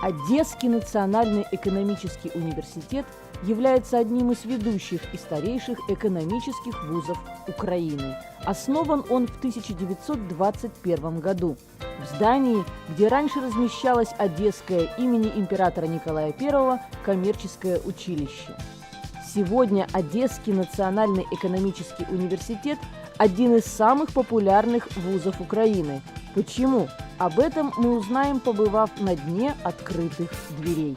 Одесский национальный экономический университет является одним из ведущих и старейших экономических вузов Украины. Основан он в 1921 году. В здании, где раньше размещалось Одесское имени императора Николая I коммерческое училище. Сегодня Одесский национальный экономический университет – один из самых популярных вузов Украины. Почему? Об этом мы узнаем, побывав на дне открытых дверей.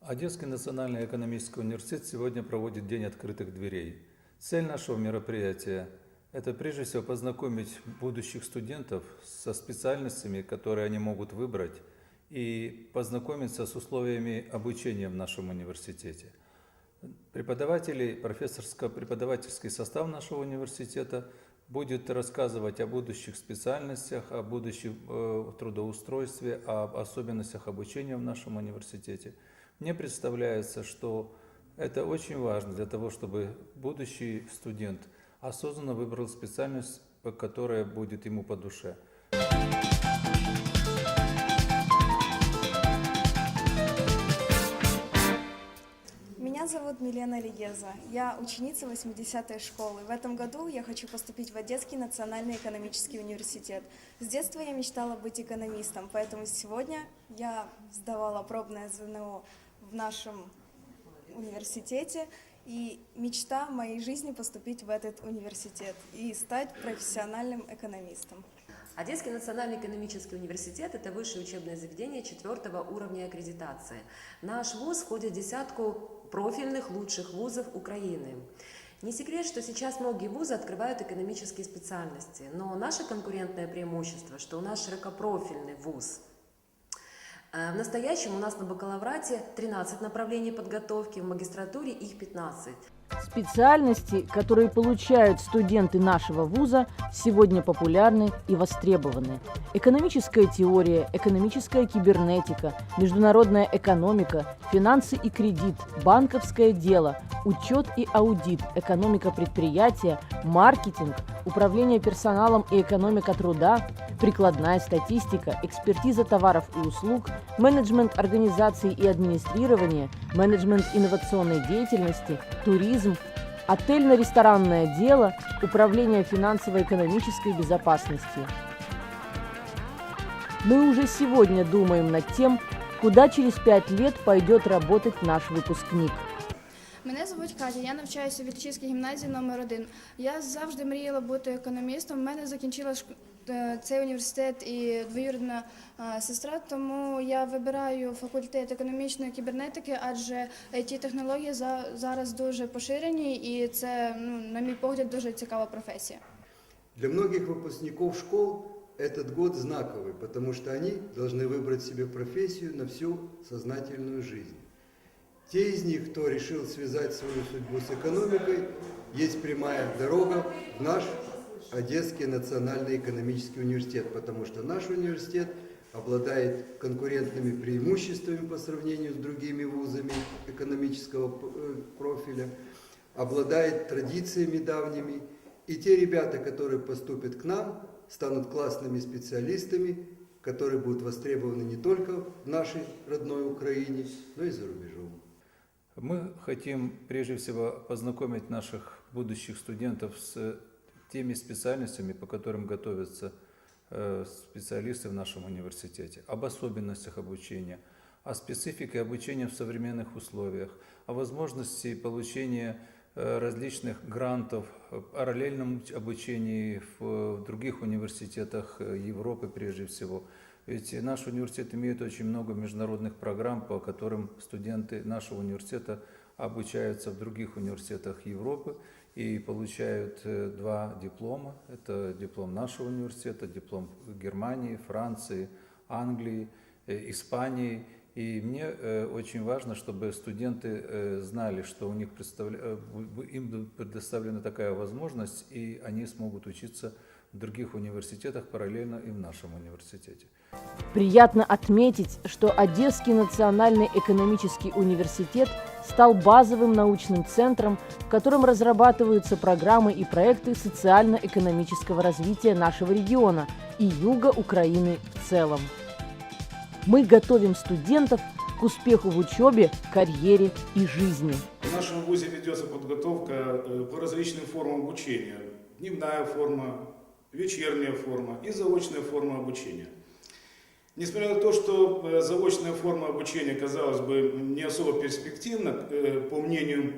Одесский национальный экономический университет сегодня проводит День открытых дверей. Цель нашего мероприятия – это прежде всего познакомить будущих студентов со специальностями, которые они могут выбрать, и познакомиться с условиями обучения в нашем университете. Преподаватели, профессорско-преподавательский состав нашего университета будет рассказывать о будущих специальностях, о будущем э, трудоустройстве, об особенностях обучения в нашем университете. Мне представляется, что это очень важно для того, чтобы будущий студент осознанно выбрал специальность, которая будет ему по душе. Меня зовут Милена Легеза. Я ученица 80-й школы. В этом году я хочу поступить в Одесский национальный экономический университет. С детства я мечтала быть экономистом, поэтому сегодня я сдавала пробное ЗНО в нашем университете. И мечта моей жизни поступить в этот университет и стать профессиональным экономистом. Одесский национальный экономический университет – это высшее учебное заведение четвертого уровня аккредитации. Наш вуз входит в десятку профильных лучших вузов Украины. Не секрет, что сейчас многие вузы открывают экономические специальности, но наше конкурентное преимущество, что у нас широкопрофильный вуз. Э, В настоящем у нас на бакалаврате 13 направлений подготовки, в магистратуре их 15. Специальности, которые получают студенты нашего вуза, сегодня популярны и востребованы. Экономическая теория, экономическая кибернетика, международная экономика, финансы и кредит, банковское дело, учет и аудит, экономика предприятия, маркетинг, управление персоналом и экономика труда, прикладная статистика, экспертиза товаров и услуг, менеджмент организации и администрирования, менеджмент инновационной деятельности, туризм, отельно-ресторанное дело, управление финансово-экономической безопасностью. Мы уже сегодня думаем над тем, куда через пять лет пойдет работать наш выпускник. Мене звуть Катя, я навчаюся в Вітчизькій гімназії номер 1 Я завжди мріяла бути економістом. У мене закінчила шк- е, цей університет і двоюрідна е, сестра, тому я вибираю факультет економічної кібернетики, адже it технології за- зараз дуже поширені, і це, ну, на мій погляд, дуже цікава професія. Для многих выпускников школ этот год знаковый, потому что они должны выбрать себе профессию на всю сознательную жизнь. Те из них, кто решил связать свою судьбу с экономикой, есть прямая дорога в наш Одесский национальный экономический университет, потому что наш университет обладает конкурентными преимуществами по сравнению с другими вузами экономического э, профиля, обладает традициями давними, и те ребята, которые поступят к нам, станут классными специалистами, которые будут востребованы не только в нашей родной Украине, но и за рубежом. Мы хотим прежде всего познакомить наших будущих студентов с теми специальностями, по которым готовятся э, специалисты в нашем университете, об особенностях обучения, о специфике обучения в современных условиях, о возможности получения э, различных грантов, параллельном обучении в в других университетах э, Европы прежде всего. Ведь наш университет имеет очень много международных программ, по которым студенты нашего университета обучаются в других университетах Европы и получают э, два диплома. Это диплом нашего университета, диплом Германии, Франции, Англии, э, Испании. И мне э, очень важно, чтобы студенты знали, что у них представля... им предоставлена такая возможность, и они смогут учиться в других университетах параллельно и в нашем университете. Приятно отметить, что Одесский национальный экономический университет стал базовым научным центром, в котором разрабатываются программы и проекты социально-экономического развития нашего региона и юга Украины в целом. Мы готовим студентов к успеху в учебе, карьере и жизни. В нашем ВУЗе ведется подготовка э, по различным формам обучения. Дневная форма, вечерняя форма и заочная форма обучения. Несмотря на то, что э, заочная форма обучения, казалось бы, не особо перспективна, э, по мнению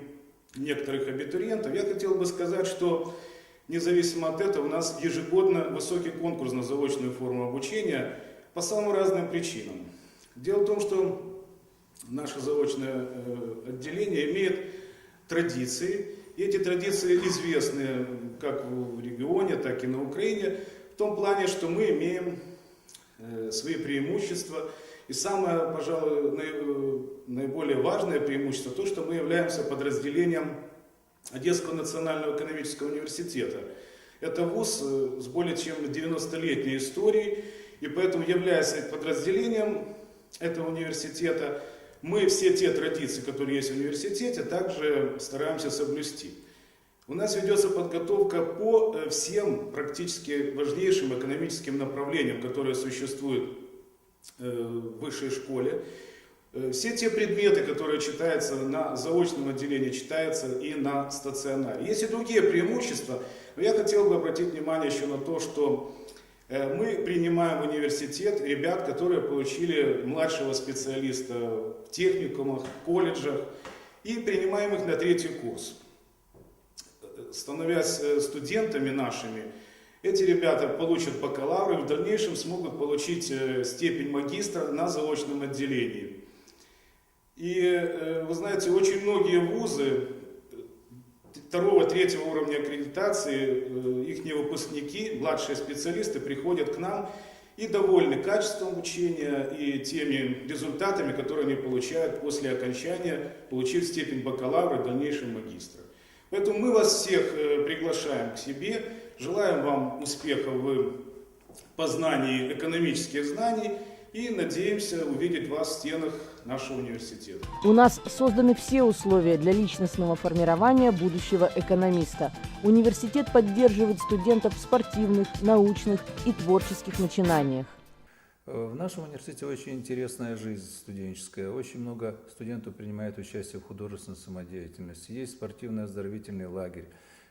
некоторых абитуриентов, я хотел бы сказать, что независимо от этого у нас ежегодно высокий конкурс на заочную форму обучения по самым разным причинам. Дело в том, что наше заочное э, отделение имеет традиции. И эти традиции известны как в регионе, так и на Украине, в том плане, что мы имеем свои преимущества. И самое, пожалуй, э, наиболее важное преимущество, то, что мы являемся подразделением Одесского национального экономического университета. Это вуз э, с более чем 90-летней историей, и поэтому, являясь подразделением этого университета, мы все те традиции, которые есть в университете, также стараемся соблюсти. У нас ведется подготовка по э, всем практически важнейшим экономическим направлениям, которые существуют э, в высшей школе. Э, Все те предметы, которые читаются на заочном отделении, читаются и на стационаре. Есть и другие преимущества, но я хотел бы обратить внимание еще на то, что мы принимаем в университет ребят, которые получили младшего специалиста в техникумах, колледжах, и принимаем их на третий курс. Становясь э, студентами нашими, эти ребята получат бакалавр и в дальнейшем смогут получить э, степень магистра на заочном отделении. И э, вы знаете, очень многие вузы второго, третьего уровня аккредитации, их выпускники, младшие специалисты приходят к нам и довольны качеством обучения и теми результатами, которые они получают после окончания, получив степень бакалавра и дальнейшем магистра. Поэтому мы вас всех э, приглашаем к себе, желаем вам успехов в познании экономических знаний и надеемся увидеть вас в стенах нашего университета. У нас созданы все условия для личностного формирования будущего экономиста. Университет поддерживает студентов в спортивных, научных и творческих начинаниях. Э, В нашем университете очень интересная жизнь студенческая. Очень много студентов принимает участие в художественной самодеятельности. Есть спортивный оздоровительный лагерь.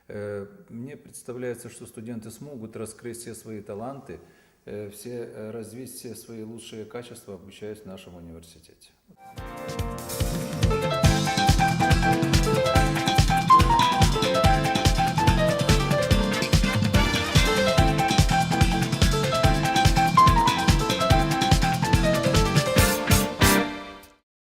Э, Мне представляется, что студенты смогут раскрыть все свои таланты, э, все, развить все свои лучшие качества, обучаясь в нашем университете.